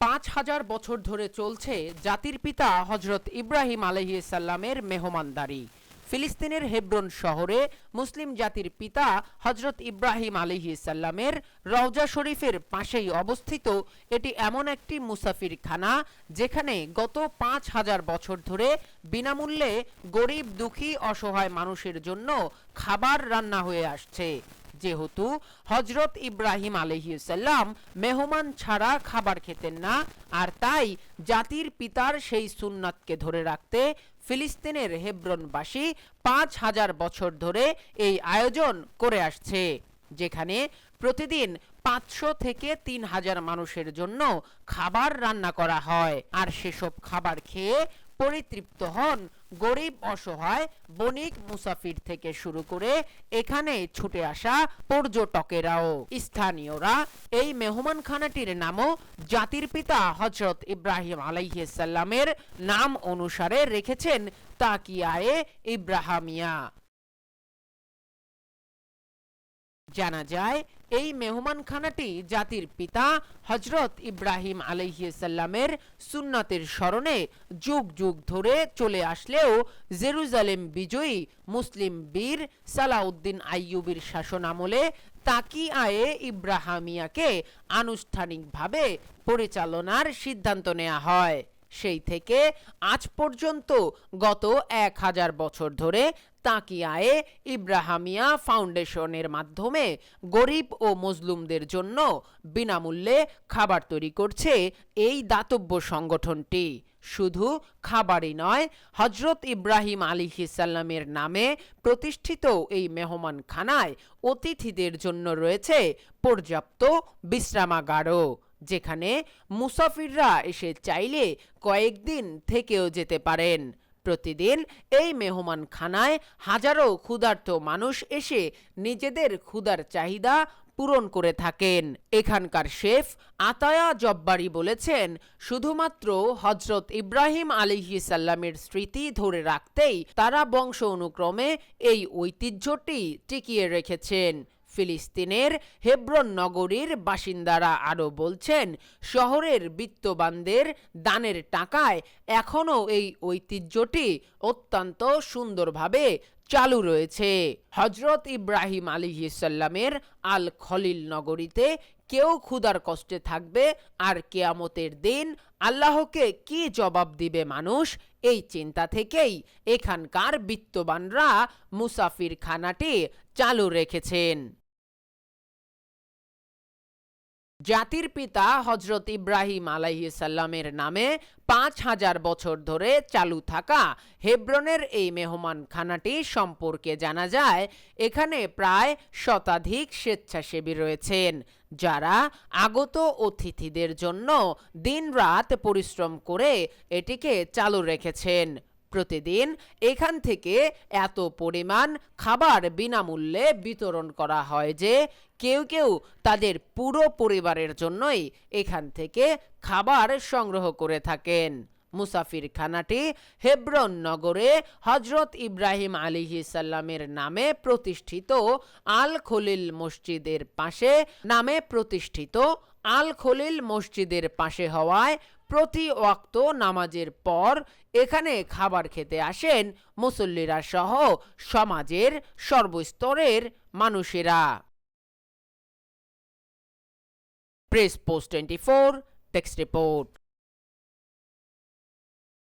পাঁচ হাজার বছর ধরে চলছে জাতির পিতা হজরত ইব্রাহিম আলহিসাল্লামের মেহমানদারি। ফিলিস্তিনের হেব্রন শহরে মুসলিম জাতির পিতা হজরত ইব্রাহিম আলহিসাল্লামের রওজা শরীফের পাশেই অবস্থিত এটি এমন একটি মুসাফিরখানা যেখানে গত পাঁচ হাজার বছর ধরে বিনামূল্যে গরিব, দুঃখী, অসহায় মানুষের জন্য খাবার রান্না হয়ে আসছে। যেহেতু হজরত ইব্রাহিম আলহিসাল্লাম মেহমান ছাড়া খাবার খেতেন না, আর তাই জাতির পিতার সেই সুন্নাতকে ধরে রাখতে ফিলিস্তিনের হেব্রনবাসী পাঁচ হাজার বছর ধরে এই আয়োজন করে আসছে, যেখানে প্রতিদিন পাঁচশো থেকে তিন হাজার মানুষের জন্য খাবার রান্না করা হয়। আর সেসব খাবার খেয়ে পরিতৃপ্ত হন। গরিব, অসহায়, বণিক, মুসাফির থেকে শুরু করে এখানে ছুটে আসা পর্যটকেরাও। স্থানীয়রা এই মেহমান খানাটির নামও জাতির পিতা হজরত ইব্রাহিম আলাইহিসাল্লামের নাম অনুসারে রেখেছেন তাকিয়ায়ে ইব্রাহামিয়া। জানা যায়, এই মেহমানখানাটি জাতির পিতা হজরত ইব্রাহিম আলহিসাল্লামের সুন্নাতের স্মরণে যুগ যুগ ধরে চলে আসলেও জেরুজালেম বিজয়ী মুসলিম বীর সালাউদ্দিন আইয়ুবির শাসনামলে তাকি আয়ে ইব্রাহামিয়াকে আনুষ্ঠানিকভাবে পরিচালনার সিদ্ধান্ত নেওয়া হয়। সেই থেকে আজ পর্যন্ত গত এক হাজার বছর ধরে তাকিয়ায়ে ইব্রাহামিয়া ফাউন্ডেশনের মাধ্যমে গরিব ও মজলুমদের জন্য বিনামূল্যে খাবার তৈরি করছে এই দাতব্য সংগঠনটি। শুধু খাবারই নয় হজরত ইব্রাহিম আলী সাল্লামের নামে প্রতিষ্ঠিত এই মেহমানখানায় অতিথিদের জন্য রয়েছে পর্যাপ্ত বিশ্রামাগারও, যেখানে মুসাফিররা এসে চাইলে কয়েকদিন থেকেও যেতে পারেন। প্রতিদিন এই মেহমানখানায় হাজারো ক্ষুধার্ত মানুষ এসে নিজেদের ক্ষুধার চাহিদা পূরণ করে থাকেন। এখানকার শেফ আতায়া জব্বারি বলেছেন, শুধুমাত্র হজরত ইব্রাহিম আলিহি সাল্লামের স্মৃতি ধরে রাখতেই তারা বংশ অনুক্রমে এই ঐতিহ্যটি টিকিয়ে রেখেছেন। ফিলিস্তিনের হেব্রন নগরীর বাসিন্দারা আরও বলছেন, শহরের বিত্তবানদের দানের টাকায় এখনও এই ঐতিহ্যটি অত্যন্ত সুন্দরভাবে চালু রয়েছে। হজরত ইব্রাহিম আলী সাল্লামের আল খলিল নগরীতে কেউ ক্ষুধার কষ্টে থাকবে আর কেয়ামতের দিন আল্লাহকে কি জবাব দিবে মানুষ? এই চিন্তা থেকেই এখানকার বিত্তবানরা মুসাফির খানাটি চালু রেখেছেন। জাতির পিতা হজরত ইব্রাহিম আলাইসাল্লামের নামে পাঁচ হাজার বছর ধরে চালু থাকা হেব্রনের এই মেহমানখানাটি সম্পর্কে জানা যায়, এখানে প্রায় শতাধিক স্বেচ্ছাসেবী রয়েছেন, যারা আগত অতিথিদের জন্য দিনরাত পরিশ্রম করে এটিকে চালু রেখেছেন। প্রতিদিন এখান থেকে এত পরিমাণ খাবার বিনামূল্যে বিতরণ করা হয় যে কেউ কেউ তাদের পুরো পরিবারের জন্যই এখান থেকে খাবার সংগ্রহ করে থাকেন। মুসাফির খানাটি হেব্রন নগরে হজরত ইব্রাহিম আলিহি সাল্লামের নামে প্রতিষ্ঠিত আল খলিল মসজিদের পাশে নামে প্রতিষ্ঠিত আল খলিল মসজিদের পাশে হওয়ায় প্রতি ওয়াক্ত নামাজের পর এখানে খাবার খেতে আসেন মুসল্লিরা সহ সমাজের সর্বস্তরের মানুষেরা। Press post twenty four, text report.